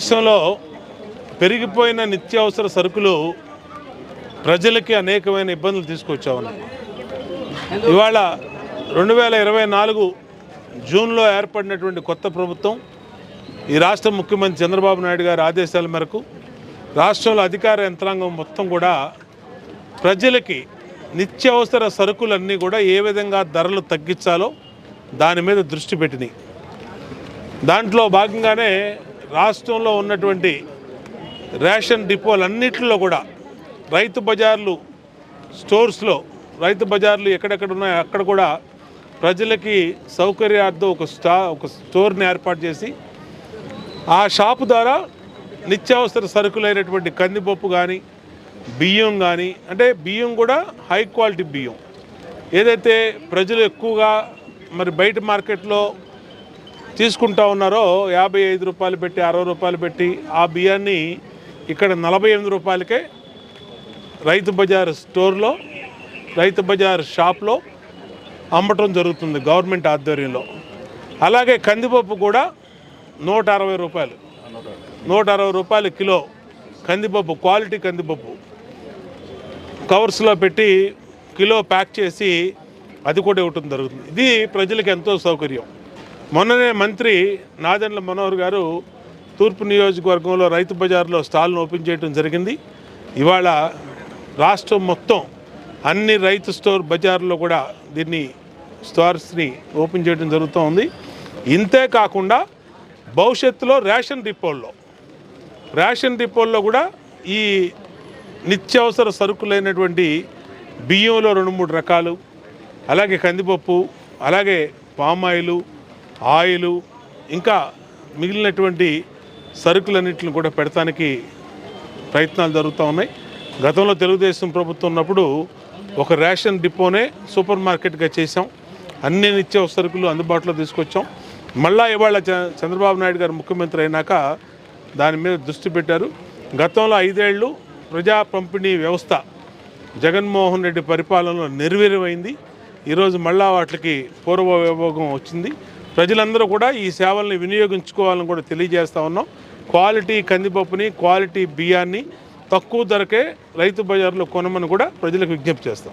రాష్ట్రంలో పెరిగిపోయిన నిత్యావసర సరుకులు ప్రజలకి అనేకమైన ఇబ్బందులు తీసుకొచ్చా ఇవాళ రెండు వేల ఇరవై నాలుగు జూన్లో ఏర్పడినటువంటి కొత్త ప్రభుత్వం ఈ రాష్ట్ర ముఖ్యమంత్రి చంద్రబాబు నాయుడు గారి ఆదేశాల మేరకు రాష్ట్రంలో అధికార యంత్రాంగం మొత్తం కూడా ప్రజలకి నిత్యావసర సరుకులన్నీ కూడా ఏ విధంగా ధరలు తగ్గించాలో దాని మీద దృష్టి పెట్టినాయి దాంట్లో భాగంగానే రాష్ట్రంలో ఉన్నటువంటి రేషన్ డిపోలన్నింటిలో కూడా రైతు బజార్లు స్టోర్స్లో రైతు బజార్లు ఎక్కడెక్కడ ఉన్నాయో అక్కడ కూడా ప్రజలకి సౌకర్యార్థం ఒక స్టా ఒక స్టోర్ని ఏర్పాటు చేసి ఆ షాపు ద్వారా నిత్యావసర సరుకులైనటువంటి కందిపప్పు కానీ బియ్యం కానీ అంటే బియ్యం కూడా హై క్వాలిటీ బియ్యం. ఏదైతే ప్రజలు ఎక్కువగా మరి బయట మార్కెట్లో తీసుకుంటా ఉన్నారో యాభై ఐదు రూపాయలు పెట్టి అరవై రూపాయలు పెట్టి ఆ బియ్యాన్ని ఇక్కడ నలభై ఎనిమిది రూపాయలకే రైతు బజార్ స్టోర్లో రైతు బజార్ షాప్లో అమ్మటం జరుగుతుంది గవర్నమెంట్ ఆధ్వర్యంలో. అలాగే కందిపప్పు కూడా నూట అరవై రూపాయలు. నూట అరవై రూపాయలు కిలో కందిపప్పు క్వాలిటీ కందిపప్పు. కవర్స్లో పెట్టి కిలో ప్యాక్ చేసి అది కూడా ఇవ్వటం జరుగుతుంది. ఇది ప్రజలకు ఎంతో సౌకర్యం. మొన్ననే మంత్రి నాదెండ్ల మనోహర్ గారు తూర్పు నియోజకవర్గంలో రైతు బజార్లో స్టాల్ను ఓపెన్ చేయడం జరిగింది. ఇవాళ రాష్ట్రం మొత్తం అన్ని రైతు స్టోర్ బజార్లో కూడా దీన్ని స్టోర్స్ని ఓపెన్ చేయడం జరుగుతూ ఉంది. ఇంతే కాకుండా భవిష్యత్తులో రేషన్ డిపోల్లో రేషన్ డిపోల్లో కూడా ఈ నిత్యావసర సరుకులైనటువంటి బియ్యంలో రెండు మూడు రకాలు అలాగే కందిపప్పు అలాగే పామాయిలు ఆయిలు ఇంకా మిగిలినటువంటి సరుకులన్నింటిని కూడా పెడతానికి ప్రయత్నాలు జరుగుతూ ఉన్నాయి. గతంలో తెలుగుదేశం ప్రభుత్వం ఉన్నప్పుడు ఒక రేషన్ డిపోనే సూపర్ మార్కెట్గా చేసాం అన్ని నిత్యావసర సరుకులు అందుబాటులో తీసుకొచ్చాం. మళ్ళా ఇవాళ చ- చంద్రబాబు నాయుడు గారు ముఖ్యమంత్రి అయినాక దాని మీద దృష్టి పెట్టారు. గతంలో ఐదేళ్ళు ప్రజా పంపిణీ వ్యవస్థ జగన్మోహన్ రెడ్డి పరిపాలనలో నిర్వీర్యమైంది ఈరోజు మళ్ళా వాటికి పూర్వ విభోగం వచ్చింది. ప్రజలందరూ కూడా ఈ సేవల్ని వినియోగించుకోవాలని కూడా తెలియజేస్తా ఉన్నాం. క్వాలిటీ కందిపప్పుని క్వాలిటీ బియ్యాన్ని తక్కువ ధరకే రైతు బజార్లో కొనమని కూడా ప్రజలకు విజ్ఞప్తి చేస్తాం.